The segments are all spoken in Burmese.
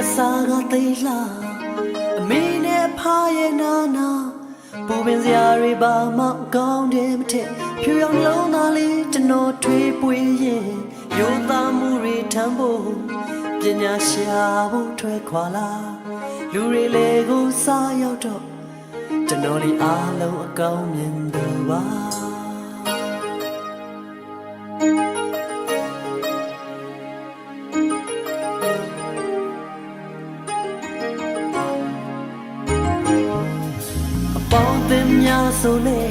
ရဲ့အစာကသိလှအမေနဲ့အဖရဲ့နာနာပူပင်စရာတွေဘာမှမကောင်းတယ်မထက်ဖြူရောင်လုံးသားလေးကျွန်တော်ထွေးပွေးရင်ရိုးသားမှုတွေထမ်းဖို့ပညာရှာဖို့ထွက်ခွာလာလူတွေလေကိုစားရောက်တော့ကျွန်တော်ဒီအားလုံးအကောင်းမြင်သူပါ ပေါင်းအသင်းများဆိုလေ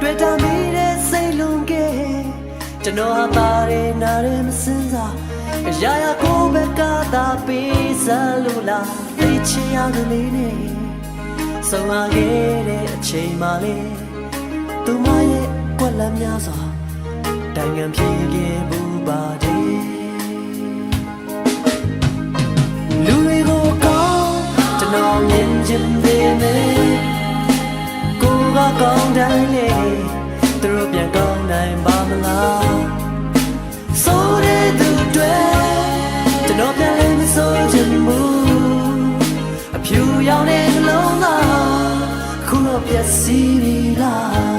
တွေ့တာမိတဲ့စိတ်လုံးကဲကျွန်တော်ဟာပါတယ်နားတယ်မစင်စားအရာရာကိုဘက်ကသာပေးစလို့လားသိချင်ရကလေးနဲ့ဆုံးလာခဲ့တဲ့အချိန်မှလေသူမရဲ့ကွက်လက်များစွာတိုင်ငံဖြေခဲ့ဘူးပါတယ်လူတွေကိုကောင်းကျွန်တော်မြင်ချင်သေးတယ် ကိုကကောင်းတိုင်းလေသူတို့ပြန်ကောင်းနိုင်ပါမလားဆိုတဲ့သူတွေကျွန်တော်ပြန်လဲမဆိုချင်ဘူးအဖြူရောင်တဲ့နှလုံးသားခုတော့ပြည့်စည်ပြီလား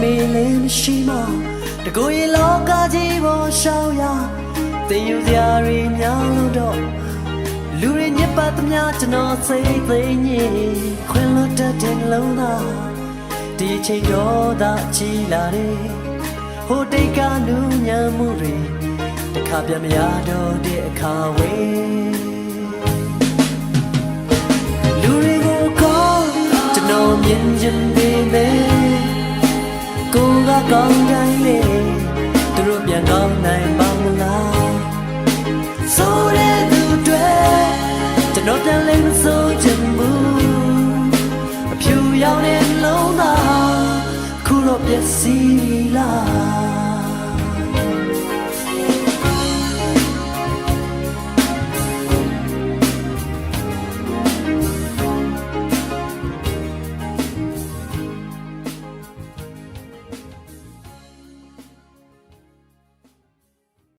မေလည်းမရှိမတကိုယ်ရေလောကကြီးပေါ်ရှောင်းရတင်ယူစရာတွေများလို့တော့လူတွေညစ်ပတ်သမျှကျွန်တော်စိတ်သိမ်းညင်ခွင်လွတ်တတ်တဲ့လုံးသားဒီအချိန်တော့သာချီလာတယ်ဟိုတိတ်ကနူးညံမှုတွေတခါပြန်မရတော့တဲ့အခါဝေးလူတွေကိုကောင်းကျွန်တော်မြင်ချင်သေးတယ် ကိုကကောင်းတိုင်းလေသူတို့ပြန်ကောင်းနိုင်ပါမလားဆိုတဲ့သူတွေကျွန်တော်ပြန်လဲမဆိုချင်ဘူးအဖြူရောင်တဲ့လုံးသားခုတော့ပြည့်စည်ပြီလား